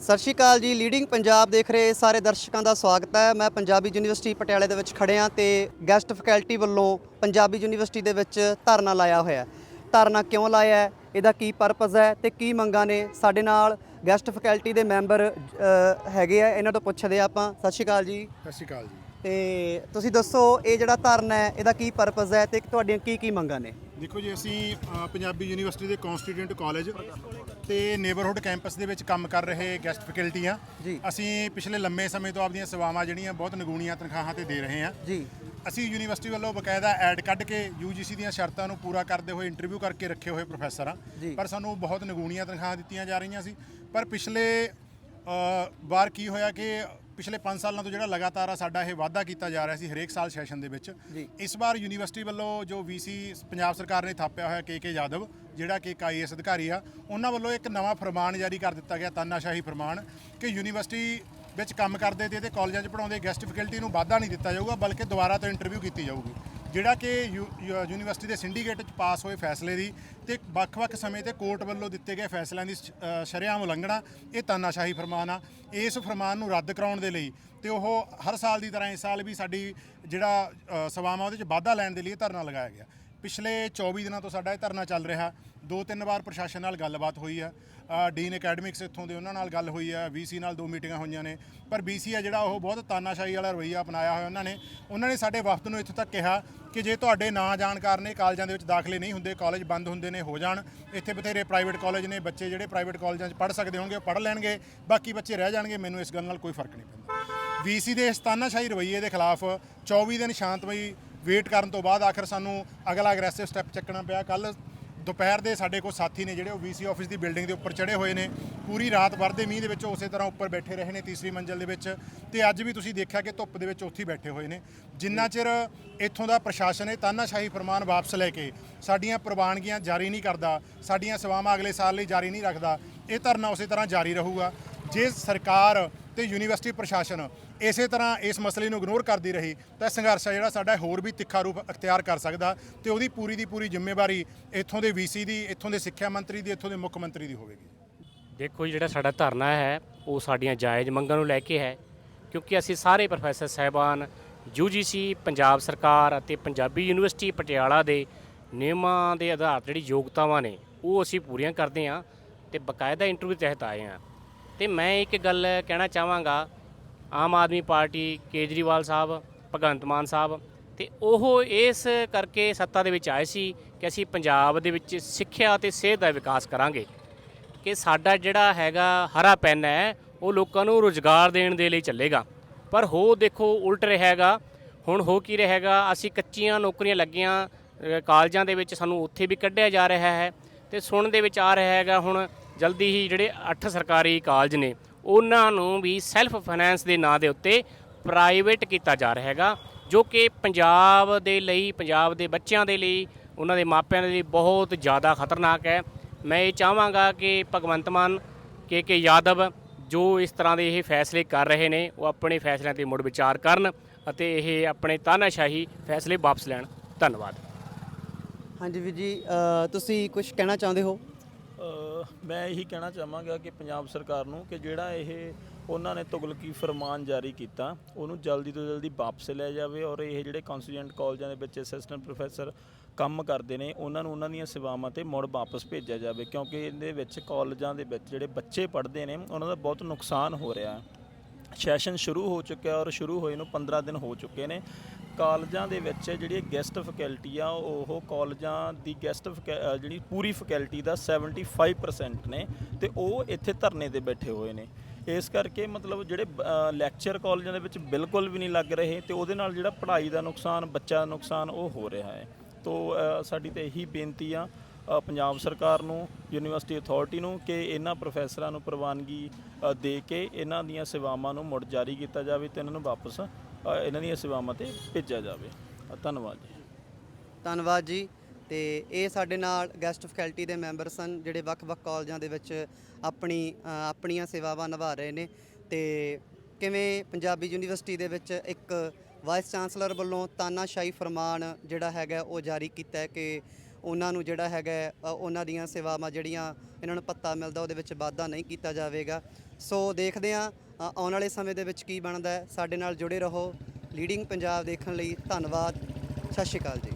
ਸਤਿ ਸ਼੍ਰੀ ਅਕਾਲ ਜੀ ਲੀਡਿੰਗ ਪੰਜਾਬ ਦੇਖ ਰਹੇ ਸਾਰੇ ਦਰਸ਼ਕਾਂ ਦਾ ਸਵਾਗਤ ਹੈ। ਮੈਂ ਪੰਜਾਬੀ ਯੂਨੀਵਰਸਿਟੀ ਪਟਿਆਲੇ ਦੇ ਵਿੱਚ ਖੜਿਆ ਤੇ ਗੈਸਟ ਫੈਕਲਟੀ ਵੱਲੋਂ ਪੰਜਾਬੀ ਯੂਨੀਵਰਸਿਟੀ ਦੇ ਵਿੱਚ ਧਰਨਾ ਲਾਇਆ ਹੋਇਆ ਧਰਨਾ ਕਿਉਂ ਲਾਇਆ ਹੈ? ਇਹਦਾ ਕੀ ਪਰਪਸ ਹੈ ਤੇ ਕੀ ਮੰਗਾਂ ਨੇ? ਸਾਡੇ ਨਾਲ ਗੈਸਟ ਫੈਕਲਟੀ ਦੇ ਮੈਂਬਰ ਹੈਗੇ ਆ ਇਹਨਾਂ ਤੋਂ ਪੁੱਛਦੇ ਆਪਾਂ। ਸਤਿ ਸ਼੍ਰੀ ਅਕਾਲ ਜੀ। ਸਤਿ ਸ਼੍ਰੀ ਅਕਾਲ ਜੀ। ਤੇ ਤੁਸੀਂ ਦੱਸੋ ਇਹ ਜਿਹੜਾ ਧਰਨਾ ਹੈ ਇਹਦਾ ਕੀ ਪਰਪਸ ਹੈ ਤੇ ਤੁਹਾਡੀਆਂ ਕੀ ਕੀ ਮੰਗਾਂ ਨੇ? ਦੇਖੋ ਜੀ ਅਸੀਂ ਅ, ਪੰਜਾਬੀ ਯੂਨੀਵਰਸਿਟੀ ਦੇ ਕਨਸਟੀਟਿਊਂਟ ਕਾਲਜ ਤੇ ਨੇਬਰਹੁੱਡ ਕੈਂਪਸ ਦੇ ਵਿੱਚ ਕੰਮ ਕਰ ਰਹੇ ਗੈਸਟ ਫੈਕਲਟੀ ਆ ਜੀ। ਅਸੀਂ ਪਿਛਲੇ ਲੰਮੇ ਸਮੇਂ ਤੋਂ ਆਪਦੀਆਂ ਸੇਵਾਵਾਂ ਜਿਹੜੀਆਂ ਬਹੁਤ ਨਿਗੂਣੀਆਂ ਤਨਖਾਹਾਂ ਤੇ ਦੇ ਰਹੇ ਹਾਂ। ਜੀ। ਅਸੀਂ ਯੂਨੀਵਰਸਿਟੀ ਵੱਲੋਂ ਬਕਾਇਦਾ ਐਡ ਕੱਢ ਕੇ UGC ਦੀਆਂ ਸ਼ਰਤਾਂ ਨੂੰ ਪੂਰਾ ਕਰਦੇ ਹੋਏ ਇੰਟਰਵਿਊ ਕਰਕੇ ਰੱਖੇ ਹੋਏ ਪ੍ਰੋਫੈਸਰ ਆ ਜੀ। ਪਰ ਸਾਨੂੰ ਬਹੁਤ ਨਿਗੂਣੀਆਂ ਤਨਖਾਹਾਂ ਦਿੱਤੀਆਂ ਜਾ ਰਹੀਆਂ ਸੀ। ਪਰ ਪਿਛਲੇ ਅ, ਵਾਰ ਕੀ ਹੋਇਆ ਕਿ ਪਿਛਲੇ 5 ਸਾਲਾਂ ਤੋਂ ਜਿਹੜਾ ਲਗਾਤਾਰ ਆ ਸਾਡਾ ਇਹ ਵਾਅਦਾ ਕੀਤਾ ਜਾ ਰਿਹਾ ਸੀ ਹਰੇਕ ਸਾਲ ਸੈਸ਼ਨ ਦੇ ਵਿੱਚ। ਇਸ ਵਾਰ ਯੂਨੀਵਰਸਿਟੀ ਵੱਲੋਂ ਜੋ VC ਪੰਜਾਬ ਸਰਕਾਰ ਨੇ ਥਾਪਿਆ ਹੋਇਆ ਕੇ ਕੇ ਯਾਦਵ ਜਿਹੜਾ ਕਿ ਇੱਕ ਆਈਐਸ ਅਧਿਕਾਰੀ ਆ ਉਹਨਾਂ ਵੱਲੋਂ ਇੱਕ ਨਵਾਂ ਫਰਮਾਨ ਜਾਰੀ ਕਰ ਦਿੱਤਾ ਗਿਆ ਤਾਨਾਸ਼ਾਹੀ ਫਰਮਾਨ ਕਿ ਯੂਨੀਵਰਸਿਟੀ ਵਿੱਚ ਕੰਮ ਕਰਦੇ ਤੇ ਤੇ ਕਾਲਜਾਂ 'ਚ ਪੜਾਉਂਦੇ ਗੈਸਟ ਫੈਕਲਟੀ ਨੂੰ ਵਾਧਾ ਨਹੀਂ ਦਿੱਤਾ ਜਾਊਗਾ ਬਲਕਿ ਦੁਬਾਰਾ ਤੋਂ ਇੰਟਰਵਿਊ ਕੀਤੀ ਜਾਊਗੀ ਜਿਹੜਾ ਕਿ ਯੂ- ਯੂ- ਯੂਨੀਵਰਸਿਟੀ ਦੇ ਸਿੰਡੀਕੇਟ 'ਚ ਪਾਸ ਹੋਏ ਫੈਸਲੇ ਦੀ ਤੇ ਵੱਖ-ਵੱਖ ਸਮੇਂ ਤੇ ਕੋਰਟ ਵੱਲੋਂ ਦਿੱਤੇ ਗਏ ਫੈਸਲਿਆਂ ਦੀ ਸ਼- ਅ, ਸ਼ਰੇਆਮ ਉਲੰਘਣਾ ਇਹ ਤਾਨਾਸ਼ਾਹੀ ਫਰਮਾਨ ਆ। ਇਸ ਫਰਮਾਨ ਨੂੰ ਰੱਦ ਕਰਾਉਣ ਦੇ ਲਈ ਤੇ ਉਹ ਹਰ ਸਾਲ ਦੀ ਤਰ੍ਹਾਂ ਇਸ ਸਾਲ ਵੀ ਸਾਡੀ ਜਿਹੜਾ ਅ, ਸੇਵਾਵਾਂ ਉਹਦੇ 'ਚ ਵਾਧਾ ਲੈਣ ਦੇ ਲਈ ਧਰਨਾ ਲਗਾਇਆ ਗਿਆ। ਪਿਛਲੇ 24 ਦਿਨਾਂ ਤੋਂ ਸਾਡਾ ਇਹ ਧਰਨਾ ਚੱਲ ਰਿਹਾ। ਦੋ ਤਿੰਨ ਵਾਰ ਪ੍ਰਸ਼ਾਸਨ ਨਾਲ ਗੱਲਬਾਤ ਹੋਈ ਆ। ਡੀਨ ਅਕੈਡਮਿਕਸ ਇੱਥੋਂ ਦੇ ਉਹਨਾਂ ਨਾਲ ਗੱਲ ਹੋਈ ਆ। ਵੀਸੀ ਨਾਲ ਦੋ ਮੀਟਿੰਗਾਂ ਹੋਈਆਂ ਨੇ। ਪਰ ਵੀਸੀ ਆ ਜਿਹੜਾ ਉਹ ਬਹੁਤ ਤਾਨਾਸ਼ਾਹੀ ਵਾਲਾ ਰਵੱਈਆ ਅਪਣਾਇਆ ਹੋਇਆ ਉਹਨਾਂ ਨੇ। ਉਹਨਾਂ ਨੇ ਸਾਡੇ ਵਫਦ ਨੂੰ ਇੱਥੋਂ ਤੱਕ ਕਿਹਾ ਕਿ ਜੇ ਤੁਹਾਡੇ ਨਾ ਜਾਣ ਕਾਰਨ ਇਹ ਕਾਲਜਾਂ ਦੇ ਵਿੱਚ ਦਾਖਲੇ ਨਹੀਂ ਹੁੰਦੇ, ਕਾਲਜ ਬੰਦ ਹੁੰਦੇ ਨੇ, ਹੋ ਜਾਣ। ਇੱਥੇ ਬਥੇਰੇ ਪ੍ਰਾਈਵੇਟ ਕਾਲਜ ਨੇ। ਬੱਚੇ ਜਿਹੜੇ ਪ੍ਰਾਈਵੇਟ ਕਾਲਜਾਂ 'ਚ ਪੜ੍ਹ ਸਕਦੇ ਹੋਣਗੇ ਪੜ੍ਹ ਲੈਣਗੇ। ਬਾਕੀ ਬੱਚੇ ਰਹਿ ਜਾਣਗੇ। ਮੈਨੂੰ ਇਸ ਗੱਲ ਨਾਲ ਕੋਈ ਫ਼ਰਕ ਨਹੀਂ ਪੈਂਦਾ। ਵੀਸੀ ਦੇ ਇਸ ਤਾਨਾਸ਼ਾਹੀ ਰਵੱਈਏ ਦੇ ਖਿਲਾਫ 24 ਦਿਨ ਸ਼ਾਂਤਮਈ ਵੇਟ ਕਰਨ ਤੋਂ ਬਾਅਦ ਆਖਰ ਸਾਨੂੰ ਅਗਲਾ ਅਗਰੈਸਿਵ ਸਟੈਪ ਚੱਕਣਾ ਪਿਆ। ਕੱਲ ਦੁਪਹਿਰ ਦੇ ਸਾਡੇ ਕੋਲ ਸਾਥੀ ਨੇ ਜਿਹੜੇ ਉਹ ਵੀਸੀ ਆਫਿਸ ਦੀ ਬਿਲਡਿੰਗ ਦੇ ਉੱਪਰ ਚੜੇ ਹੋਏ ਨੇ। ਪੂਰੀ ਰਾਤ ਵਰਦੇ ਮੀਂਹ ਦੇ ਵਿੱਚ ਉਸੇ ਤਰ੍ਹਾਂ ਉੱਪਰ ਬੈਠੇ ਰਹੇ ਨੇ ਤੀਸਰੀ ਮੰਜ਼ਲ ਦੇ ਵਿੱਚ। ਤੇ ਅੱਜ ਵੀ ਤੁਸੀਂ ਦੇਖਿਆ ਕਿ ਧੁੱਪ ਦੇ ਵਿੱਚ ਉੱਥੇ ਬੈਠੇ ਹੋਏ ਨੇ। ਜਿੰਨਾ ਚਿਰ ਇੱਥੋਂ ਦਾ ਪ੍ਰਸ਼ਾਸਨ ਇਹ ਤਾਨਾਸ਼ਾਹੀ ਫਰਮਾਨ ਵਾਪਸ ਲੈ ਕੇ ਸਾਡੀਆਂ ਪ੍ਰਵਾਨਗੀਆਂ ਜਾਰੀ ਨਹੀਂ ਕਰਦਾ, ਸਾਡੀਆਂ ਸੇਵਾਵਾਂ ਅਗਲੇ ਸਾਲ ਲਈ ਜਾਰੀ ਨਹੀਂ ਰੱਖਦਾ, ਇਹ ਧਰਨਾ ਉਸੇ ਤਰ੍ਹਾਂ ਜਾਰੀ ਰਹੂਗਾ। ਜੇ ਸਰਕਾਰ ਤੇ ਯੂਨੀਵਰਸਿਟੀ ਪ੍ਰਸ਼ਾਸਨ ਇਸੇ ਤਰ੍ਹਾਂ ਇਸ ਮਸਲੇ ਨੂੰ ਇਗਨੋਰ ਕਰਦੀ ਰਹੀ, ਤਾਂ ਸੰਘਰਸ਼ ਆ ਜਿਹੜਾ ਸਾਡਾ ਹੋਰ ਵੀ ਤਿੱਖਾ ਰੂਪ ਅਖਤਿਆਰ ਕਰ ਸਕਦਾ ਤੇ ਉਹਦੀ ਪੂਰੀ ਦੀ ਪੂਰੀ ਜ਼ਿੰਮੇਵਾਰੀ ਇੱਥੋਂ ਦੇ ਵੀਸੀ ਦੀ, ਇੱਥੋਂ ਦੇ ਸਿੱਖਿਆ ਮੰਤਰੀ ਦੀ, ਇੱਥੋਂ ਦੇ ਮੁੱਖ ਮੰਤਰੀ ਦੀ ਹੋਵੇਗੀ। ਦੇਖੋ ਜਿਹੜਾ ਸਾਡਾ ਧਰਨਾ ਹੈ, ਉਹ ਸਾਡੀਆਂ ਜਾਇਜ਼ ਮੰਗਾਂ ਨੂੰ ਲੈ ਕੇ ਹੈ, ਕਿਉਂਕਿ ਅਸੀਂ ਸਾਰੇ ਪ੍ਰੋਫੈਸਰ ਸਾਹਿਬਾਨ UGC ਪੰਜਾਬ ਸਰਕਾਰ ਅਤੇ ਪੰਜਾਬੀ ਯੂਨੀਵਰਸਿਟੀ ਪਟਿਆਲਾ ਦੇ ਨਿਯਮਾਂ ਦੇ ਆਧਾਰ ਤੇ ਜਿਹੜੀ ਯੋਗਤਾਵਾਂ ਨੇ, ਉਹ ਅਸੀਂ ਪੂਰੀਆਂ ਕਰਦੇ ਹਾਂ ਤੇ ਬਕਾਇਦਾ ਇੰਟਰਵਿਊ ਤਹਿਤ ਆਏ ਹਾਂ। ਤੇ ਮੈਂ ਇੱਕ ਗੱਲ ਕਹਿਣਾ ਚਾਹਾਂਗਾ, ਆਮ ਆਦਮੀ ਪਾਰਟੀ ਕੇਜਰੀਵਾਲ ਸਾਹਿਬ, ਭਗਵੰਤ ਮਾਨ ਸਾਹਿਬ, ਤੇ ਉਹ ਇਸ ਕਰਕੇ ਸੱਤਾ ਦੇ ਵਿੱਚ ਆਏ ਸੀ ਕਿ ਅਸੀਂ ਪੰਜਾਬ ਦੇ ਵਿੱਚ ਸਿੱਖਿਆ ਤੇ ਸਿਹਤ ਦਾ ਵਿਕਾਸ ਕਰਾਂਗੇ ਕਿ ਸਾਡਾ ਜਿਹੜਾ ਹੈਗਾ ਹਰਾ ਪੈਨ ਹੈ, ਉਹ ਲੋਕਾਂ ਨੂੰ ਰੋਜ਼ਗਾਰ ਦੇਣ ਦੇ ਲਈ ਚੱਲੇਗਾ। ਪਰ ਹੋ ਦੇਖੋ ਉਲਟ ਰਿਹਾ ਹੈਗਾ ਹੁਣ ਹੋ ਕੀ ਰਿਹਾ ਅਸੀਂ ਕੱਚੀਆਂ ਨੌਕਰੀਆਂ ਲੱਗੀਆਂ ਕਾਲਜਾਂ ਦੇ ਵਿੱਚ ਸਾਨੂੰ ਉੱਥੇ ਵੀ ਕੱਢਿਆ ਜਾ ਰਿਹਾ ਹੈ ਤੇ ਸੁਣਨ ਦੇ ਵਿੱਚ ਆ ਰਿਹਾ ਹੈਗਾ ਹੁਣ ਜਲਦੀ ਹੀ ਜਿਹੜੇ ਅੱਠ ਸਰਕਾਰੀ ਕਾਲਜ ਨੇ, ਉਹਨਾਂ ਨੂੰ ਵੀ ਸੈਲਫ ਫਾਈਨੈਂਸ ਦੇ ਨਾਂ ਦੇ ਉੱਤੇ ਪ੍ਰਾਈਵੇਟ ਕੀਤਾ ਜਾ ਰਿਹਾ ਹੈਗਾ, ਜੋ ਕਿ ਪੰਜਾਬ ਦੇ ਲਈ, ਪੰਜਾਬ ਦੇ ਬੱਚਿਆਂ ਦੇ ਲਈ, ਉਹਨਾਂ ਦੇ ਮਾਪਿਆਂ ਦੇ ਲਈ ਬਹੁਤ ਜ਼ਿਆਦਾ ਖਤਰਨਾਕ ਹੈ। ਮੈਂ ਇਹ ਚਾਹਾਂਗਾ ਕਿ ਭਗਵੰਤ ਮਾਨ, ਕੇ ਕੇ ਯਾਦਵ ਜੋ ਇਸ ਤਰ੍ਹਾਂ ਦੇ ਇਹ ਫੈਸਲੇ ਕਰ ਰਹੇ ਨੇ, ਉਹ ਆਪਣੇ ਫੈਸਲਿਆਂ ਤੇ ਮੁੜ ਵਿਚਾਰ ਕਰਨ ਅਤੇ ਇਹ ਆਪਣੇ ਤਾਨਾਸ਼ਾਹੀ ਫੈਸਲੇ ਵਾਪਸ ਲੈਣ। ਧੰਨਵਾਦ। ਹਾਂਜੀ ਵੀਰ ਜੀ ਤੁਸੀਂ ਕੁਝ ਕਹਿਣਾ ਚਾਹੁੰਦੇ ਹੋ? ਮੈਂ ਇਹੀ ਕਹਿਣਾ ਚਾਹਾਂਗਾ ਕਿ ਪੰਜਾਬ ਸਰਕਾਰ ਨੂੰ ਕਿ ਜਿਹੜਾ ਇਹ ਉਹਨਾਂ ਨੇ ਤੁਗਲਕੀ ਫਰਮਾਨ ਜਾਰੀ ਕੀਤਾ, ਉਹਨੂੰ ਜਲਦੀ ਤੋਂ ਜਲਦੀ ਵਾਪਸ ਲਿਆ ਜਾਵੇ ਔਰ ਇਹ ਜਿਹੜੇ ਕਨਸਟੀਟਿਊਂਟ ਕਾਲਜਾਂ ਦੇ ਵਿੱਚ ਅਸਿਸਟੈਂਟ ਪ੍ਰੋਫੈਸਰ ਕੰਮ ਕਰਦੇ ਨੇ, ਉਹਨਾਂ ਨੂੰ ਉਹਨਾਂ ਦੀਆਂ ਸੇਵਾਵਾਂ ਤੇ ਮੁੜ ਵਾਪਸ ਭੇਜਿਆ ਜਾਵੇ ਕਿਉਂਕਿ ਇਹਦੇ ਵਿੱਚ ਕਾਲਜਾਂ ਦੇ ਵਿੱਚ ਜਿਹੜੇ ਬੱਚੇ ਪੜ੍ਹਦੇ ਨੇ, ਉਹਨਾਂ ਦਾ ਬਹੁਤ ਨੁਕਸਾਨ ਹੋ ਰਿਹਾ ਹੈ। ਸੈਸ਼ਨ ਸ਼ੁਰੂ ਹੋ ਚੁੱਕਿਆ ਔਰ ਸ਼ੁਰੂ ਹੋਏ ਨੂੰ 15 ਦਿਨ ਹੋ ਚੁੱਕੇ ਨੇ। ਕਾਲਜਾਂ ਦੇ ਵਿੱਚ ਜਿਹੜੀ ਗੈਸਟ ਫੈਕਲਟੀ ਆ, ਉਹ ਕਾਲਜਾਂ ਦੀ ਗੈਸਟ ਜਿਹੜੀ ਪੂਰੀ ਫੈਕਲਟੀ ਦਾ 75% ਨੇ ਤੇ ਉਹ ਇੱਥੇ ਧਰਨੇ ਤੇ ਬੈਠੇ ਹੋਏ ਨੇ। ਇਸ ਕਰਕੇ ਮਤਲਬ ਜਿਹੜੇ ਲੈਕਚਰ ਕਾਲਜਾਂ ਦੇ ਵਿੱਚ ਬਿਲਕੁਲ ਵੀ ਨਹੀਂ ਲੱਗ ਰਹੇ ਤੇ ਉਹਦੇ ਨਾਲ ਜਿਹੜਾ ਪੜ੍ਹਾਈ ਦਾ ਨੁਕਸਾਨ ਬੱਚਾ ਦਾ ਨੁਕਸਾਨ ਉਹ ਹੋ ਰਿਹਾ ਹੈ। ਤੋ ਸਾਡੀ ਤਾਂ ਇਹੀ ਬੇਨਤੀ ਆ ਪੰਜਾਬ ਸਰਕਾਰ ਨੂੰ, ਯੂਨੀਵਰਸਿਟੀ ਅਥਾਰਟੀ ਨੂੰ ਕਿ ਇਹਨਾਂ ਪ੍ਰੋਫੈਸਰਾਂ ਨੂੰ ਪ੍ਰਵਾਨਗੀ ਦੇ ਕੇ ਇਹਨਾਂ ਦੀਆਂ ਸੇਵਾਵਾਂ ਨੂੰ ਮੁੜ ਜਾਰੀ ਕੀਤਾ ਜਾਵੇ ਤੇ ਇਹਨਾਂ ਨੂੰ ਵਾਪਸ ਇਹਨਾਂ ਦੀਆਂ ਸੇਵਾਵਾਂ ਤੇ ਭੇਜਿਆ ਜਾਵੇ। ਧੰਨਵਾਦ ਜੀ। ਧੰਨਵਾਦ ਜੀ। ਤੇ ਇਹ ਸਾਡੇ ਨਾਲ ਗੈਸਟ ਫੈਕਲਟੀ ਦੇ ਮੈਂਬਰ ਸਨ ਜਿਹੜੇ ਵੱਖ-ਵੱਖ ਕਾਲਜਾਂ ਦੇ ਵਿੱਚ ਆਪਣੀ ਆਪਣੀਆਂ ਸੇਵਾਵਾਂ ਨਿਭਾ ਰਹੇ ਨੇ। ਤੇ ਕਿਵੇਂ ਪੰਜਾਬੀ ਯੂਨੀਵਰਸਿਟੀ ਦੇ ਵਿੱਚ ਇੱਕ ਵਾਈਸ ਚਾਂਸਲਰ ਵੱਲੋਂ ਤਾਨਾਸ਼ਾਹੀ ਫਰਮਾਨ ਜਿਹੜਾ ਹੈਗਾ ਉਹ ਜਾਰੀ ਕੀਤਾ ਕਿ ਉਹਨਾਂ ਨੂੰ ਜਿਹੜਾ ਹੈਗਾ ਅ, ਉਹਨਾਂ ਦੀਆਂ ਸੇਵਾਵਾਂ ਜਿਹੜੀਆਂ ਇਹਨਾਂ ਨੂੰ ਪੱਤਾ ਮਿਲਦਾ ਉਹਦੇ ਵਿੱਚ ਵਾਧਾ ਨਹੀਂ ਕੀਤਾ ਜਾਵੇਗਾ। ਸੋ ਦੇਖਦੇ ਹਾਂ ਅ, ਆਉਣ ਵਾਲੇ ਸਮੇਂ ਦੇ ਵਿੱਚ ਕੀ ਬਣਦਾ ਹੈ। ਸਾਡੇ ਨਾਲ ਜੁੜੇ ਰਹੋ। ਲੀਡਿੰਗ ਪੰਜਾਬ ਦੇਖਣ ਲਈ ਧੰਨਵਾਦ। ਸਤਿ ਸ਼੍ਰੀ ਅਕਾਲ ਜੀ।